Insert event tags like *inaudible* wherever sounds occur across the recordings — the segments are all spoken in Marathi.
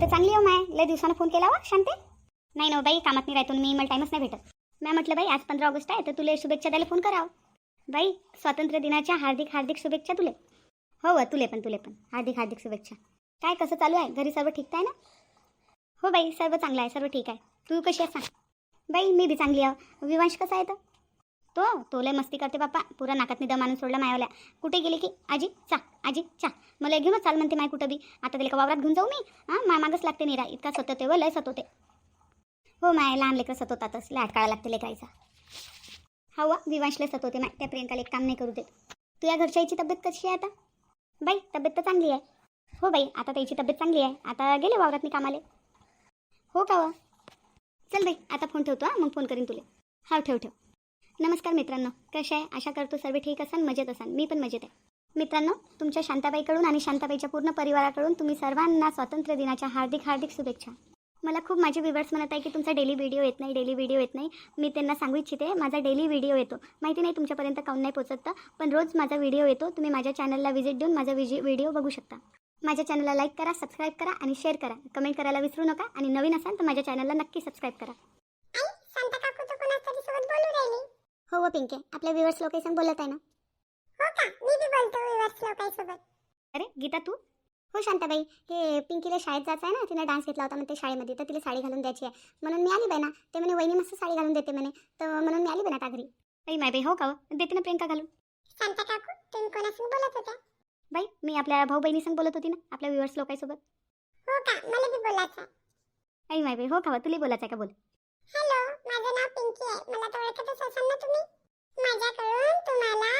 तर चांगली हो माय. लय दिवसानं फोन केला वा शांते. नाही ना हो बाई कामात नाही राहतो मी मला टाईमच नाही भेटत. मॅम म्हटलं बाई आज पंधरा ऑगस्ट आहे तर तुला शुभेच्छा द्यायला फोन करावं. बाई स्वातंत्र्य दिनाच्या हार्दिक हार्दिक शुभेच्छा तुले. हो व तुले पण तुले पण. हार्दिक हार्दिक शुभेच्छा. काय कसं चालू आहे? घरी सर्व ठीक आहे ना? हो बाई सर्व चांगलं आहे सर्व ठीक आहे. तू कशी आहे सांग. बाई मी बी चांगली आहे. विवांश कसा आहे तर तो तो लय मस्ती करते बाप्पा पुरा नाकात दम आणून सोडला मायावल्या. कुठे गेले की? आजी चा आजी चा. मला घेऊनच चाल म्हणते माय कुठं बी. आता त्याला का वावरात घेऊन जाऊ मी. हां माय मागच लागते निरा. इतका सतवते व लय सतवते हो माय लहान लेकरं सतवतातच लाट काळा लागते लेकरायचा हवा विवांशला सतवते माय. त्या प्रियंकाला एक काम नाही करू देत. तुझ्या आईची तब्येत कशी आहे आता? बाई तब्येत तर चांगली आहे. हो बाई आता त्याची तब्येत चांगली आहे. आता गेले वावरात मी कामाले. हो का वा? चल बाई आता फोन ठेवतो हां. मग फोन करीन तुला. हा ठेव ठेव. नमस्कार मित्रांनो कशा आहे? आशा करतो सर्व ठीक असाल मजेत असाल. मी पण मजेत आहे. मित्रांनो तुमच्या शांताबाईकडून आणि शांताबाईच्या पूर्ण परिवाराकडून तुम्ही सर्वांना स्वातंत्र्य दिनाच्या हार्दिक हार्दिक शुभेच्छा. मला खूप माझे व्हिवर्स म्हणत आहे की तुमचा डेली व्हिडिओ येत नाही डेली व्हिडिओ येत नाही. मी त्यांना सांगू इच्छिते माझा डेली व्हिडिओ येतो. माहिती नाही तुमच्यापर्यंत काऊन नाही पोचत पण रोज माझा व्हिडिओ येतो. तुम्ही माझ्या चॅनलला व्हिजिट देऊन माझा विजि व्हिडिओ बघू शकता. माझ्या चॅनलला लाईक करा सबस्क्राईब करा आणि शेअर करा. कमेंट करायला विसरू नका आणि नवीन असाल तर माझ्या चॅनलला नक्की सबस्क्राईब करा शांता काकू तू कोणातरी सोबत बोलू राहिली हो हो पिंके. आपल्या व्ह्युअर्स लोकेशन बोलत आहे ना? हो का? मी बी बोलतो विवास लोकांसोबत अरे गीता तू? हो शांताबाई. हे पिंकीला शाळेत जायचं आहे ना? तिने डान्स घेतला होता म्हणते शाळेमध्ये. तर तिला साडी घालून द्यायची आहे. म्हणून मी आली बाई ना. ते म्हणे वहिनी मस्त साडी घालून देते म्हणे. तर म्हणून मी आली बाई ना घरी. बाई माय बाई हो का हो? देते ना प्रियंका घालून. शांता काकू तुम्ही कोणासोबत बोलत होत्या? बाई मी आपल्या भाऊ बहिणीसंग बोलत होती ना आपल्या व्ह्युअर्स लोकांसोबत. हो का? मला बी बोलायचं आहे. आई माय बाई हो का हो? तुला बोलायचं आहे का? बोल. माझं नाव पिंकी आहे. मला तर ओळखतच असाल ना तुम्ही? माझ्याकडून तुम्हाला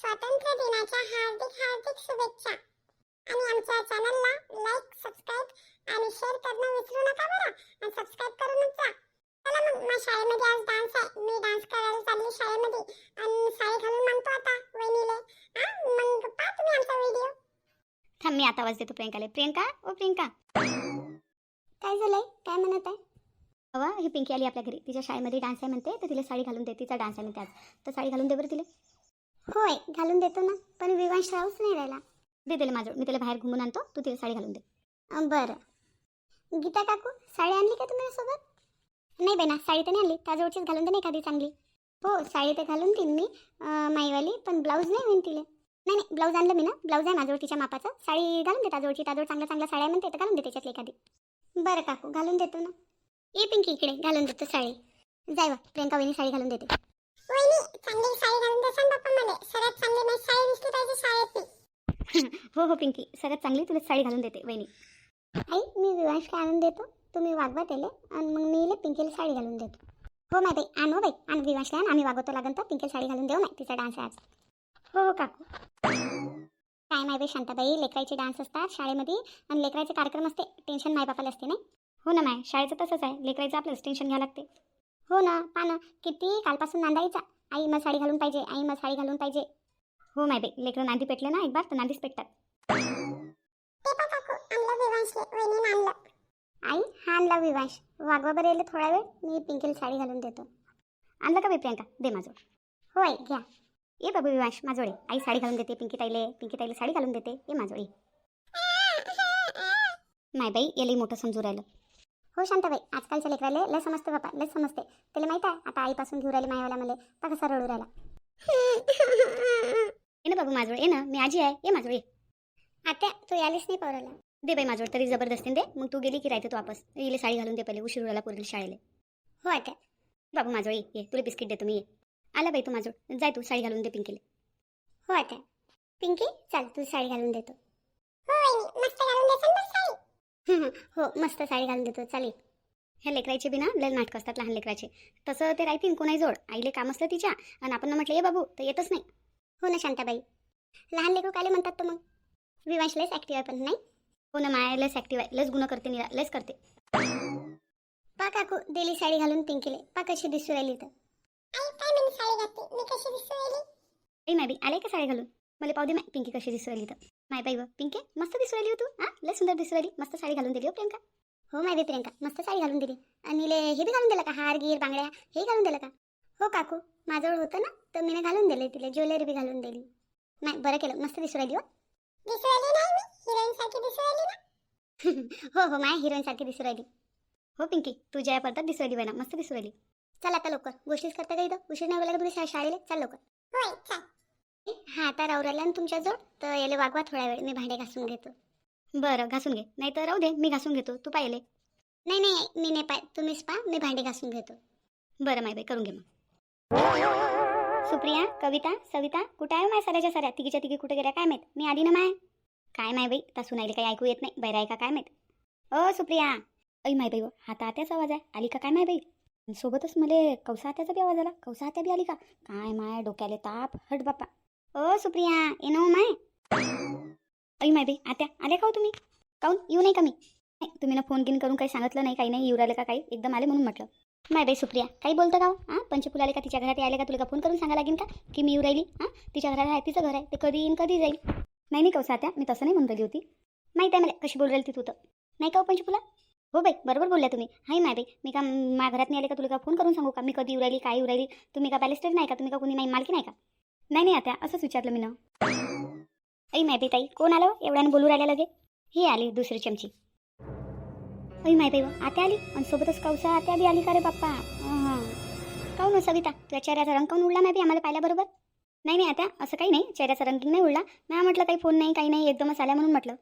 स्वातंत्र्य दिनाच्या हार्दिक हार्दिक शुभेच्छा. आणि आमच्या चॅनलला लाईक सबस्क्राईब आणि शेअर करणं विसरू नका बरं. आणि सबस्क्राईब करूनच जा. चला मग माझ्या शाळेमध्ये आज डान्स आहे. मी डान्स करायला चालली शाळेमध्ये. आणि साडी घालून मागतो आता वहिनीले. हा मग पहा तुम्ही आमचा व्हिडिओ थांब मी आता आवाज देतो प्रियंकाले. प्रियंका ओ प्रियंका. काय झालंय? काय म्हणत आहे? हवा ही पिंकी आली आपल्या घरी. तिच्या शाळेमध्ये डान्स आहे म्हणते तर तिला साडी घालून दे तिचा डान्स आहे म्हणते आज. तर साडी घालून दे बरं तिला. होय घालून देतो ना. पण विवांश राहूच नाही राहिला. दे तिला माझं. मी तिला बाहेर घुमून आणतो. तू तिला साडी घालून दे. अं, बरं. गीता काकू साडी आणली का तुम्ही सोबत? नाही बेना साडी तर नाही आणली. त्याजवळचीच घालून दे नाही एखादी चांगली. हो साडी तर घालून देईन मी अं, माईवाली. पण ब्लाऊज नाही होईन तिला. नाही नाही ब्लाऊज आणलं मी ना. ब्लाऊज आहे माझ्याजवळ तिच्या मापाचं. साडी घालून दे त्याजवळची. त्याजवळ चांगल्या चांगल्या साड्या म्हणते तर घालून दे त्याच्यातली एखादी. बरं काकू घालून देतो ना. ये पिंकी इकडे घालून देतो साडी. जाय वा प्रियंका वहिनी साडी घालून देते. वहिनी चांगली साडी घालून देसान बाप्पा मला. सगळ्यात चांगली माझी साडी दिसली पाहिजे शाळेतली. *laughs* हो हो पिंकी. सगळ्यात चांगली तुला साडी घालून देते वहिनी. आई मी विवांशला आणून देतो. तुम्ही वागवा त्याला आणि मग मी इले पिंकीला साडी घालून देतो. हो माय बाई आणू बाई. आण विवांशला आण. आम्ही वागवतो लागन तर पिंकीला साडी घालून देऊ नाही तिचा डान्स आहे आज. हो हो काकू. काय माय बाई शांताबाई लेकराचे डान्स असतात शाळेमध्ये. आणि लेकराचे कार्यक्रम असते. टेन्शन माय बापाला असते नाही? हो ना माय शाळेचं तसंच आहे. लेकरायचं आपल्याला टेन्शन घ्यावं लागते. हो ना पानं किती कालपासून नांदायचा. आई मग साडी घालून पाहिजे आई मग साडी घालून पाहिजे. हो माय बाई लेकरं नांदी पेटले ना एक बार तर नांदीच पेटतात. आई हा आणला विवांश वागवा बरं येईल थोडा वेळ मी पिंकीला साडी घालून देतो. आणलं का बाई प्रियंका? दे माझं. होय घ्या. ये बाबू विवांश माझोळे आई साडी घालून देते पिंकी ताईले पिंकी ताईले साडी घालून देते. ये माझोळे *laughs* माय बाई याला मोठं समजू राहिलं. हो शांताबाई आजकालच्या लेकराले लय समजते बापा लय समजते. त्याला माहीत आहे आता आईपासून घेऊन राहिले मायावाला मला तर कसा रडू राहिला. ये ना बाबू माझोळ ये ना मी आजी आहे ये माझोळ ये. आता तू यालीस नाही पवराला दे बाई माझोळ तरी जबरदस्तीने दे मग तू गेली की राहते तू वापस. इले साडी घालून दे पहिले उशीर व्हायला पुरेल शाळेला. हो आता बाबू माझोळ ये ये तुला बिस्किट देतो मी ये. आला बाई तू माझोळ जाय तू साडी घालून दे पिंकीला. हो आता पिंकी चल तू साडी घालून देतो. हो मस्त घालून हो मस्त साडी घालून देतो. चालेल. ह्या लेकराचे बी ना लय नाटकं असतात लहान लेकराचे. तसं ते राहतील कोणाही जोड. आईले काम असतं तिच्या आणि आपण म्हटलं ये बाबू तर येतच नाही. हो ना शांताबाई. लहान लेकरू काले म्हणतात तर मग? विवांश लयच ॲक्टिव्ह आहे पण नाही? हो ना माया लस ॲक्टिव्ह आहे. लस गुन्हा करते निरा लस करते. पा काकू दिली साडी घालून पिंकीले. पा कशी दिसू राहिली तर आई बी आले का साडी घालून? मला पाहू दे माय पिंकी कशी दिसू राहिली तर माय बाई पिंके मस्त दिसू राहिली हो तू हां? लय सुंदर दिसू राहिली मस्त साडी घालून दिली हो प्रियंका. हो माय प्रियंका मस्त साडी घालून दिली. आणि ले हे बी घालून दिलं का हार गिर बांगड्या हे घालून दिलं का? हो काकू माझ्याजवळ होतं ना तर मी घालून दिले तिला ज्वेलरी बी घालून दिली. नाही बरं केलं मस्त दिसू राहिली हो. दिसू राहिली नाही मी हिरोईन सारखी दिसू राहिली ना? *laughs* हो हो माय हिरोईनसारखी दिसू राहिली. हो पिंकी तू जया पडतात दिसू राहिली बहिणा मस्त दिसू राहिली. चल आता लवकर गोष्टीच करता का इथं? उशीर नाही का तुला शाळेला? चल लवकर. हा आता रावराला ना तुमच्या जवळ तर याला वागवा थोडा वेळ मी भांडे घासून घेतो. बरं घासून घे. नाही तर राहू दे मी घासून घेतो. तू पाहिले. नाही नाही मी नाही पाय तुम्हीच पा मी भांडे घासून घेतो. बरं माय बाई करून घे मग. सुप्रिया कविता सविता कुठे आहे माय साऱ्याच्या साऱ्या? तिघीच्या तिघी कुठे गेल्या काय माहीत? मी आली ना माय. काय माय बाई तासून आली काही ऐकू येत नाही बैरा आहे का काय माहीत? ओ सुप्रिया. ऐ माय बाई हो, हा आत्याचा आवाज आहे. आली का काय माय बाई? सोबतच मला कौसा आत्याचा बी आवाज आला. कौसा आत्या बी आली का? काय माय डोक्याले ताप. हट बाप्पा. ओ सुप्रिया ये हो माय. अई माय बे आत्या आले का हो तुम्ही? काऊन? येऊ नाही का मी? नाही तुम्ही ना फोन गिन करून काही सांगितलं नाही काही नाही येऊ राहिलं का काही? एकदम आले म्हणून म्हटलं. माय बाई सुप्रिया काही बोलतं का हो? हां? पंचफुल आले का तिच्या घरात यायला का? तुला का फोन करून सांगा लागेल का? की मी येऊ राहिली? हां तिच्या घरात आहे तिचं घर आहे ते कधी येईन कधी जाईल? नाही नाही कौसा हो, त्या मी तसं नाही म्हणून राहिली होती. माहीत आहे मला कशी बोल राहिली ती तू तर. नाही का हो पंचफुला हो बाई बरोबर बोलल्या तुम्ही. हाय माय बाई मी का माझ्या घरात नाही आले का? तुला का फोन करून सांगू का? मी कधी येऊ राहिली काय येऊ राहिली? तुम्ही का पॅलेस्टर नाही का? तुम्ही का कोणी नाही मालकी नाही का? नाही नाही आता असंच विचारलं मी ना ऐ माय ताई कोण आलं? एवढ्यानं बोलू राहिल्या लगे. ही आली दुसरी चमची. ऐ माय बाई आता आली? आणि सोबतच कौसा आत्या बी आली का रे बाप्पा? अहं. हो, सविता? तुझ्या चेहऱ्याचा रंग काऊन उडला नाही बी आम्हाला पाहिल्याबरोबर नाही नाही आता असं काही नाही. चेहऱ्याचा रंग नाही उडला. नाही म्हटलं काही फोन नाही काही नाही एकदमच आल्या म्हणून म्हटलं.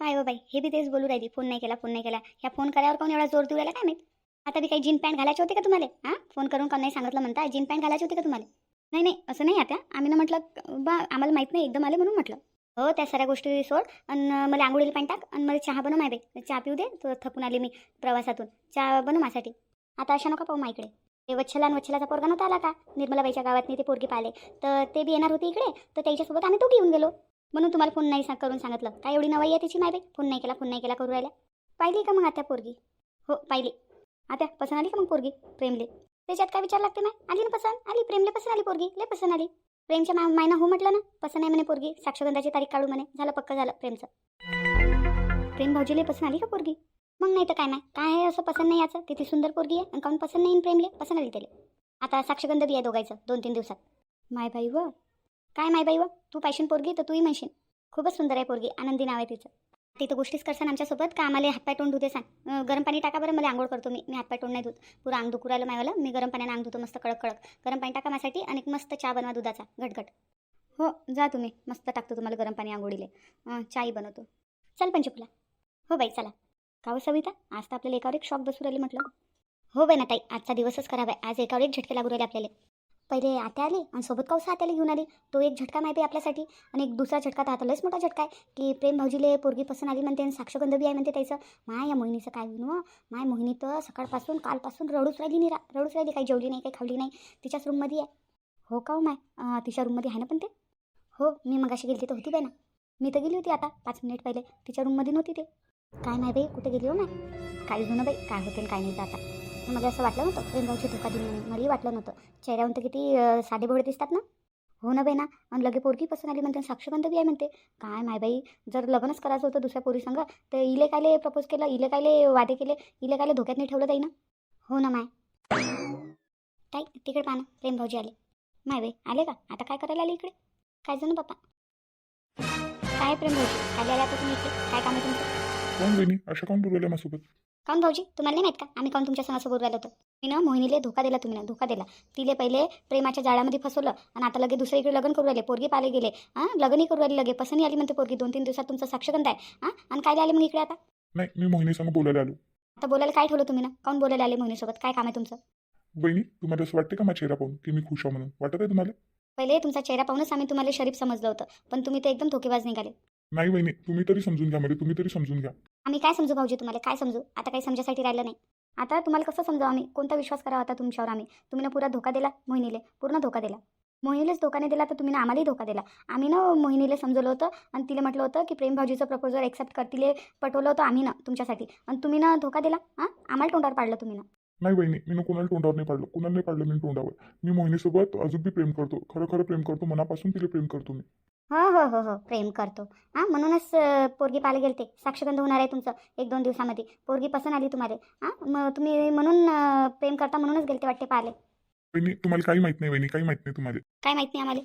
पाय बा बाई हे बी तेच बोलू राहिली. फोन नाही केला फोन नाही केला. ह्या फोन करावर कोण एवढा जोर देऊ राहिला काय माहीत? आता बी काही जीन पॅन्ट घालायचे होते का तुम्हाला? हां? फोन करून का नाही सांगितलं म्हणता? जीन पॅन्ट घालायचे होते का तुम्हाला? नाही नाही असं नाही आता. आम्ही ना म्हटलं बा आम्हाला माहीत नाही एकदम आले म्हणून म्हटलं. हो त्या साऱ्या गोष्टी सोड. आणि मला आंघोळीला पाणी टाक आणि मला चहा बनव माय बाई. चहा पिऊ दे तो थकून आली मी प्रवासातून. चहा बनव माझ्यासाठी. आता अशा नका पाहू माईकडे. ते वच्छला आणि वच्छलाचा पोरगा नव्हता आला का? निर्मलाबाईच्या गावातनी ते पोरगी पाहिले. तर ते बी येणार होते इकडे. तर त्याच्यासोबत आम्ही तो घेऊन गेलो. म्हणून तुम्हाला फोन नाही करून सांगितलं. काय एवढी नवाई आहे त्याची माय बाई? फोन नाही केला फोन नाही केला करू राहिल्या. पाहिली का मग आता पोरगी? हो पाहिली. आता पसंत आली का मग पोरगी? प्रेमले. त्याच्यात काय विचार लागते ना आली ना पसंत? आली? प्रेमले पसंत आली पोरगी? लय पसंत आली. प्रेमच्या मा मायना हो म्हटलं ना? पसंत आहे म्हणे पोरगी. साक्षगंधाची तारीख काढू म्हणे. झालं पक्क झालं प्रेमचं. प्रेम भाऊजीला पसंत आली का पोरगी? मग नाही तर काय नाही काय आहे असं पसंत नाही याचं? किती सुंदर पोरगी आहे. आणि काऊन पसंत नाही प्रेमले? पसंत आली त्याला. आता साक्षगंध बी आहे दोघायचं. दोन तीन दिवसात. मायबाई व. काय मायबाई व? तू पाहिशीन पोरगी तर तूही म्हणशील. खूपच सुंदर आहे पोरगी. आनंदी नाव आहे तिचं. तिथं गोष्टीच करसान आमच्यासोबत. का आम्हाला हातपाय तोंड धुते सांग गरम पाणी टाका बरं मला आंघोळ करतो मी. मी हातपाय तोंड नाही धुत. पुरं अंग दुखू राहिलं मायवाला मी गरम पाण्यानं अंग धुतो मस्त कडक कडक गरम पाणी टाका माझ्यासाठी आणि एक मस्त चहा बनवा दुधाचा घटघट. हो जा तुम्ही. मस्त टाकतो तुम्हाला गरम पाणी आंघोळीले. चाही बनवतो. चल पंचकुला. हो बाई चला. का हो सविता? आज तर आपल्याला एकावर एक शॉक बसू राहिली म्हटलं. हो बाई ना ताई आजचा दिवसच खराब आहे. आज एकावर एक झटके लागू राहिले आपल्याला. पहिले आत्या आली आणि सोबत कौसा आत्याला घेऊन आली? तो एक झटका माहिती आपल्यासाठी. आणि एक दुसरा झटका तर आता लयच मोठा झटका आहे की प्रेम भाऊजीले पोरगी पसंत आली म्हणते आणि साक्षगंध बी आहे म्हणते त्याचं. माय या मोहिनीचं काय होईन माय मोहिनी तर सकाळपासून कालपासून रडूच राहिली नाही रा- रडूच राहिली काही जेवली नाही काही खावली नाही. तिच्याच रूममध्ये आहे. हो का हो माय? तिच्या रूममध्ये आहे ना पण ते? हो मी मग अशी गेली तर होती बाय ना. मी तर गेली होती आता पाच मिनिट पहिले. तिच्या रूममध्ये नव्हती ते. काय नाही बाई कुठे गेली हो माय? काही होणं बाई काय होते काय नाही तर आता. मला असं वाटलं नव्हतं. प्रेमभाऊची धोका दिली म्हणून. मलाही वाटलं नव्हतं. चेहऱ्यावर तर किती साधे भोळे दिसतात ना? हो ना बाई ना आणि लगे पोरगी पसंत आली म्हणते साक्षगंध बी आहे म्हणते. काय माय बाई? जर लग्नच करायचं होतं दुसऱ्या पोरी संग तर इले कायले प्रपोज केलं? इले कायले वादे केले? इले कायले धोक्यात नाही ठेवलं ताई ना हो ना माय. ताई तिकडे पाहा ना. प्रेम भाऊजी आले. माय बाई आले का? आता काय करायला आले इकडे? काय जण पप्पा काय प्रेम भाऊजी आले आले आता तुम्ही इकडे. काय काम आहे तुमचं? कोण बहिणी? अशा कोण बोलवल्या माझ्यासोबत? काऊन भाऊजी? तुम्हाला नाही माहीत का? आम्ही काऊन तुमच्या संघासोबत राहिलो होतो? मी ना मोहिनीले धोका दिला तुम्ही ना धोका दिला. तिले पहिले प्रेमाच्या जाळ्यामध्ये फसवलं आणि आता लगे दुसऱ्या इकडे लग्न करू राहिले. पोरगी पाले गेले. हां? लग्नही करू राहिले लगे. पसंती आली म्हणते पोरगी. दोन तीन दिवसात तुमचं साक्षगंध आहे. हां? आणि काय आले मग इकडे आता? नाही मी मोहिनी संग बोलायला आलो. आता बोलायला काय ठेवलं तुम्ही ना? काऊन बोलायला आले मोहिनीसोबत? काय काम आहे तुमचं? बहिणी तुम्हाला असं वाटते का माझा चेहरा पाहून की मी खुश आहे म्हणून? वाटत आहे तुम्हाला? पहिले तुमचा चेहरा पाहूनच आम्ही तुम्हाला शरीफ समजलं होतं. पण तुम्ही तर एकदम धोकेबाज निघाले. नाही बहिणी तुम्ही तरी समजून घ्या म्हणजे तुम्ही तरी समजून घ्या. आम्ही काय समजू भाऊजी तुम्हाला? काय समजू? आता काही समजासाठी राहिलं नाही. आता तुम्हाला कसं समजावं आम्ही? कोणता विश्वास करावा आता तुमच्यावर आम्ही? तुम्ही ना पुरा धोका दिला मोहिनीले. पूर्ण धोका दिला. मोहिनीलाच धोका नाही दिला तर तुम्ही ना आम्हालाही धोका दिला. आम्ही ना मोहिनीला समजवलं होतं आणि तिला म्हटलं होतं की प्रेम भाऊजीचं प्रपोजल एक्सेप्ट करतील पटवलं होतं आम्ही ना तुमच्यासाठी. आणि तुम्ही ना धोका दिला हां? आम्हाला तोंडावर पाडलं तुम्ही ना. नाही बहिणी मी ना कोणाला तोंडावर नाही पाडलं. कोणाला नाही पाडलं मी तोंडावर. मी मोहिनीसोबत अजून बी प्रेम करतो. खरं खरं प्रेम करतो. मनापासून तिला प्रेम करतो मी. हो हो हो हो. प्रेम करतो. हां म्हणूनच पोरगी पाहायला गेलते साक्षगंध होणार आहे तुमचं एक दोन दिवसामध्ये. पोरगी पसंत आली तुम्हाला. हां मग तुम्ही म्हणून प्रेम करता म्हणूनच गेलते वाटते पाहिले बहिणी तुम्हाला काही माहीत नाही बहिणी काही माहीत नाही तुम्हाला. काय माहीत नाही आम्हाला.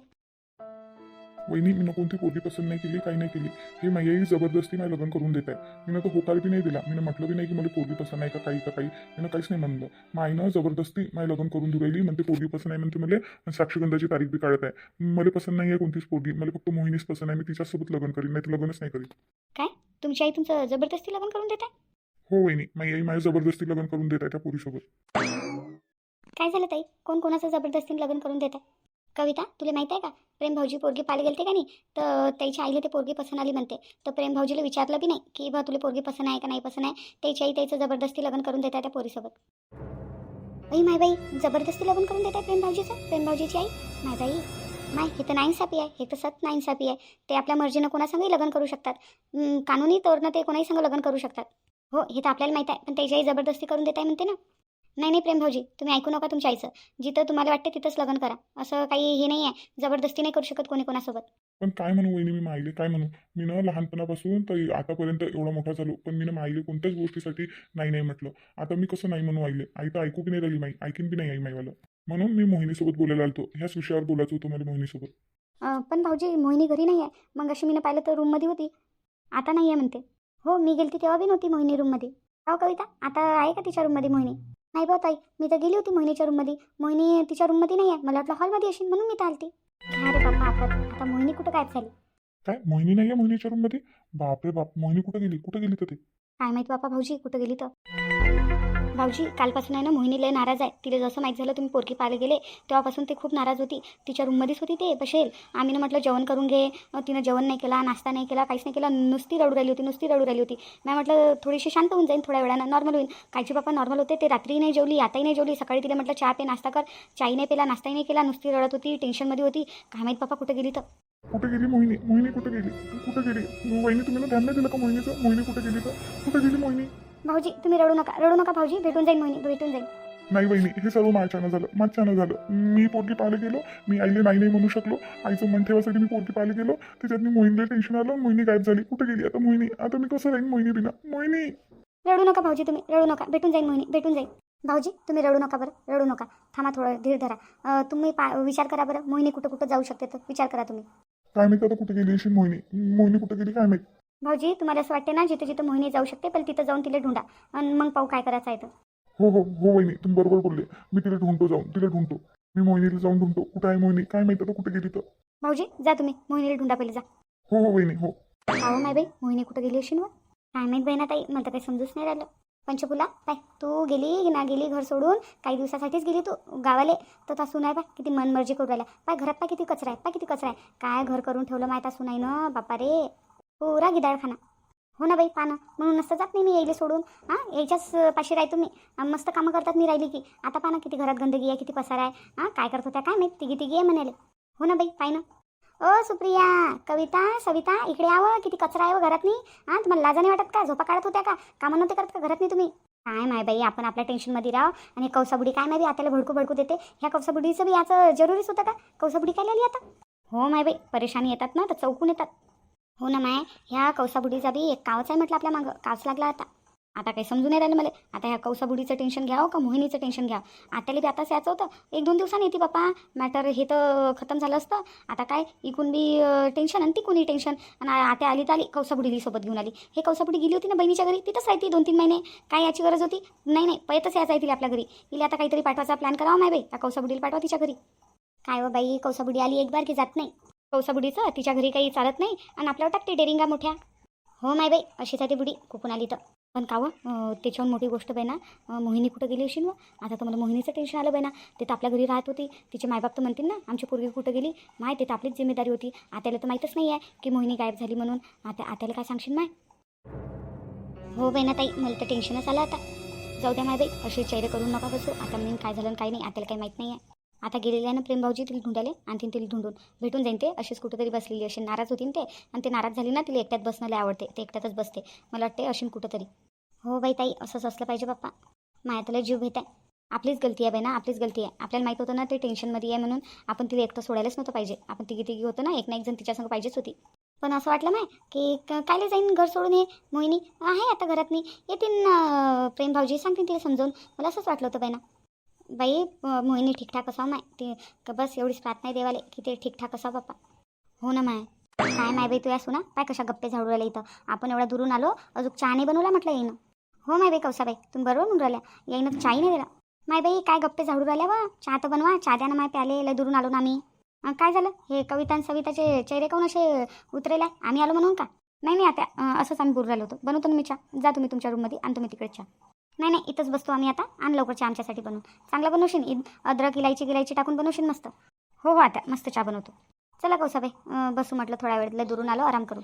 वहिनी मी कोणती पोरगी पसंत नाही केली काही नाही केली. हे माझी जबरदस्ती मला लग्न करून देत आहे. मी तो होकार बी नाही दिला. मी म्हटलं बी नाही की मला पोरगी पसंत नाही का काही का काही. मी काहीच नाही म्हणलं. माईनं जबरदस्ती मला लग्न करून देऊ राहिली म्हणते पोरगी पसंत आहे म्हणते मला साक्षगंधाची तारीख बी काढत आहे. मला पसंत नाही आहे कोणतीच पोरगी. मला फक्त मोहिनीच पसंत आहे मी तिच्यासोबत लग्न करीन नाही तर लग्नच नाही करीन. काय? तुमची आई तुमचं जबरदस्ती लग्न करून देत आहे? हो वहिनी. माझी आई माझ्या जबरदस्ती लग्न करून देत आहे त्या पोरीसोबत. काय झालं ताई? कोण कोणाचं जबरदस्तीने लग्न करून देत आहे? कविता तुला माहिती आहे का? प्रेम भाऊजी पोरगी पाले गेलते का नाही? तर त्याच्या आईला ते पोरगी पसंत आली म्हणते. तर प्रेम भाऊजीला विचारलं बी नाही की बा तुला पोरगी पसंत आहे का नाही पसंत आहे? त्याची आई त्याचं जबरदस्ती लग्न करून देतात आहे त्या पोरीसोबत. बाई माय बाई जबरदस्ती लग्न करून देत आहे प्रेम भाऊजीचं? प्रेम भाऊजीची आई? माय बाई माय हे तर नाइन्साफी आहे हे तर सत नाइन्साफी आहे. ते आपल्या मर्जीनं कोणासंगही लग्न करू शकतात. कानूनी तोरणं ते कोणाही संग लग्न करू शकतात. हो हे तर आपल्याला माहीत आहे पण त्याची आई जबरदस्ती करून देत आहे म्हणते ना. नाही नाही प्रेम भाऊजी तुम्ही ऐकू नका तुमच्या आईचं. जिथं तुम्हाला वाटते तिथंच लग्न करा. असं काही हे नाही आहे जबरदस्ती नाही करू शकत कोणी कोणासोबत. पण काय म्हणू वहिनी मी माईले काय म्हणू? मी ना लहानपणापासून तर आतापर्यंत एवढा मोठा झालो पण मी ना माईले कोणत्याच गोष्टीसाठी नाही नाही म्हटलं. आता मी कसं नाही म्हणू आईले? आई तर ऐकू बी नाही राहिली माई. ऐकीन बी नाही आई माईवालं. म्हणून मी मोहिनीसोबत बोलायला आलतो. ह्याच विषयावर बोलायचं होतं मला मोहिनीसोबत. अं, पण भाऊजी मोहिनी घरी नाही आहे मग अशी मी पाहिलं तर रूममध्ये होती. आता नाही आहे म्हणते. हो मी गेलती तेव्हा बी नव्हती मोहिनी रूममध्ये. हो कविता आता आहे का तिच्या रूममध्ये मोहिनी? नाही बा ताई मी तर गेली होती मोहिनीच्या रूममध्ये मोहिनी तिच्या रूममध्ये नाही आहे मला वाटलं हॉलमध्ये असेल म्हणून मी तर आलती. अरे बाप्पा आता आता मोहिनी कुठं गायब झाली? काय? मोहिनी नाही आहे मोहिनीच्या रूममध्ये बापरे बाप मोहिनी कुठं गेली? कुठं गेली तर ते? काय माहीत बापा भाऊजी कुठं गेली तर? भाऊजी कालपासून आहे ना मोहिनी लय नाराज आहे. तिला जसं माहीत झालं तुम्ही पोरकी पाहायला गेले तेव्हापासून ती खूप नाराज होती. तिच्या रूममध्येच होती ते बसेल. आम्ही ना म्हटलं जेवण करून घे. तिनं जेवण नाही केला नाश्ता नाही केला काहीच नाही केला नुसती रडू राहिली होती नुसती रडू राहिली होती. मी म्हटलं थोडीशी शांत होऊन जाईन थोड्या वेळानं नॉर्मल होईल कायची बापा नॉर्मल होते ते रात्री नाही जेवली आताही नाही जेवली. सकाळी तिला म्हटलं चहा पे नाश्ता कर. चाही नाही पेला नाश्ताही नाही केला नुसती रडत होती टेन्शनमध्ये होती. काय माहीत बापा कुठं गेली तर. कुठे गेली मोहिनी? मोहिनी कुठे गेली? कुठे गेली? वहिनी तुम्ही ना ध्यान नाही दिलं का मोहिनीचं? मोहिनी कुठे गेली तर? कुठे गेली मोहिनी? भाऊजी तुम्ही रडू नका. रडू नका भाऊजी. भेटून जाईन मोहिनी. भेटून जाईन. नाही बहिणी हे सर्व माझ्यानं झालं. माझ्यानं झालं. मी पोरगी पाहायला गेलो. मी आईले नाही नाही म्हणू शकलो. आईचं मन ठेवासाठी मी पोरगी पाहायला गेलो. त्याच्यात मी मोहिनीला टेन्शन आलं. मोहिनी गायब झाली. कुठे गेली आता मोहिनी? आता मी कसं राहीन मोहिनी बिना? मोहिनी! रडू नका भाऊजी तुम्ही. रडू नका. भेटून जाईन मोहिनी. भेटून जाईन. भाऊजी तुम्ही रडू नका बरं. रडू नका. थांबा थोडं. धीर धरा. अं, तुम्ही पा विचार करा बरं. मोहिनी कुठं कुठं जाऊ शकते तर विचार करा तुम्ही. काय माहिती आता कुठे गेली अशी मोहिनी? मोहिनी कुठे गेली? काय माहिती? भाऊजी तुम्हाला असं वाटते ना जिथं जिथं मोहिनी जाऊ शकते पण तिथं जाऊन तिला ढूंढा. आणि मग पाहू काय करायचं आहे तर. हो हो हो वहिनी तुम्ही बरोबर बोलले. मी तिला ढूंढतो जाऊन तिला ढूंढतो. मी मोहिनीला जाऊन ढूंढतो. कुठे आहे मोहिनी? काय माहिती आता कुठे गेली तर. भाऊजी जा तुम्ही. मोहिनीला ढूंढा पहिले जा. हो हो वहिनी हो. अहो माय बाई मोहिनी कुठं गेली अशी व काय माहीत बहिणा ताई मला तर काही समजूच नाही राहिलं. पंचफुला पाय तू गेली ना गेली घर सोडून? काही दिवसासाठीच गेली तू गावाले? तर ता सुनाय पाय किती मनमर्जी करू राहिला. पाय घरात पाय किती कचरा आहे? पाय किती कचरा आहे? काय घर करून ठेवलं माहिती सुनाई ना बापा रे. हो, पुरा गिदाळखाना हो ना बाई पानं. म्हणून नसतं जात नाही मी यायले सोडून. हां यायच्याच पाशी राहतो मी मस्त कामं करतात मी राहिली की. आता पाना किती घरात गंदगी आहे किती पसार आहे. हां काय करत होत्या काय माहीत? तिघी तिघी आहे म्हणाले. हो ना बाई पाय ना. ओ सुप्रिया कविता सविता इकडे यावं. किती कचरा आहे व घरात नाही हां तुम्हाला लाजा नाही वाटत का? झोपा काढत होत्या का? कामं नव्हते करत का घरात नाही तुम्ही? काय माय बाई आपण आपल्या टेन्शनमध्ये राह आणि कौसाबुडी काय माहिती आताला भडकू भडकू देते. ह्या कौसाबुडीचं बी याचं जरुरीच होतं का? कौसाबुडी काय आली आता? हो माय बाई परेशानी येतात ना तर चौकून येतात. हो ना माय ह्या कौसाबुडीचा बी एक कावच आहे म्हटलं आपल्या मागं. कावच लागला आता. आता काही समजून नाही राहिलं मला. आता ह्या कौसाबुडीचं टेन्शन घ्यावं का मोहिनीचं टेन्शन घ्यावं? आताली बी आताच यायचं होतं. एक दोन दिवसांनी येते बाप्पा. मॅटर हे तर खतम झालं असतं. आता काय? इकून बी टेन्शन आणि तिकूनही टेन्शन आणि आता आली तर आली. कौसाबुडीली सोबत घेऊन आली. हे कौसाबुडी गेली होती ना बहिणीच्या घरी? तिथंच राहते दोन तीन महिने. काय याची गरज होती? नाही नाही. पैतच यायचं आहे तिला आपल्या घरी. तिला आता काहीतरी पाठवायचा प्लॅन करावा माय बाई. त्या कौसाबुडीला पाठवा तिच्या घरी. काय व बाई? कौसाबुडी आली एक बार की जात नाही? कौसाबुडीचं तिच्या घरी काही चालत नाही आणि आपल्यावर टाकते डेरिंगा मोठ्या. हो माय बाई अशीच आहे ती बुडी कुकून आली तर. पण का हो, त्याच्यावर मोठी गोष्ट बाई ना मोहिनी कुठं गेली असेल मग आता तर मला मोहिनीचं टेन्शन आलं बाई ना. ते तर आपल्या घरी राहत होती. तिचे मायबाप तर म्हणतील ना आमची पोरगी कुठं गेली? माय ते तर आपलीच जिम्मेदारी होती. आत्याला तर माहीतच नाही आहे की मोहिनी गायब झाली म्हणून. आता आत्याला काय सांगशील माय? हो बाई ना ताई मला तर टेन्शनच आलं आता. जाऊ द्या माय बाई अशी चेहरे करून नका बसू. आता मी काय झालं काय नाही आत्याला काही माहीत नाही आहे आता गेलेले आहे ना प्रेम भाऊजी तिला ढूंढाले आणखीन तिला ढूंढून भेटून जाईन ते. अशीच कुठंतरी बसलेली अशी नाराज होतीन ते. आणि ते नाराज झाली ना तिला एकट्यात बसण्याला आवडते. ते एकट्यातच बसते. मला वाटते अशी कुठंतरी. हो बाई ताई असंच असलं पाहिजे बाप्पा. मायातला जीव घेत आहे आपलीच गलती आहे बाई ना आपलीच गलती आहे. आपल्याला माहीत होतं ना ते टेन्शनमध्ये आहे म्हणून आपण तिला एकटं सोडायलाच नव्हतं पाहिजे. आपण तिघी तिघी होतं ना एक ना एक जण तिच्यासंग पाहिजेच होती. पण असं वाटलं नाही की क- कायले जाईन घर सोडून ये मोहिनी? आहे आता घरात नाही येतील प्रेम भाऊजी सांगतील तिला समजावून. मला असंच वाटलं होतं बाई ना. बाई मोहिनी ठीकठाक असावं माय. ते का बस एवढीच प्रार्थना आहे देवाले की ते ठीकठाक असावं बाप्पा. हो ना माय. काय माय बाई तू या सुना? काय कशा गप्पे झाडू राहिल्या इथं. आपण एवढ्या दुरून आलो अजून चहा नाही बनवला म्हटलं येईन. हो माय बाई कौसाबाई तुम्ही बरोबर म्हणून राहिल्या. येईन चाही नाही दिला. माय बाई काय गप्पे झाडू राहिल्या वा चहा तर बनवा चहा द्या ना माय प्याले लय दुरून आलो ना आम्ही. काय झालं? हे कविता आणि सविताचे चेहरे काऊन असे उतरेले आम्ही आलो म्हणून का? नाही नाही आता असंच आम्ही बोलू राहिलो होतो. बनवतो ना मी चहा. जा तुम्ही तुमच्या रूममध्ये आणि तुम्ही तिकडे चहा. नाही नाही इथंच बसतो आम्ही आता. आणि लवकर चहा आमच्यासाठी बनवून चांगला बनवशील. अद्रक इलायची गिलायची टाकून बनवशील मस्त. हो हो आता मस्त चहा बनवतो. चला कौसाबाई अं, बसू म्हटलं थोडा वेळ. दुरून आलो आराम करू.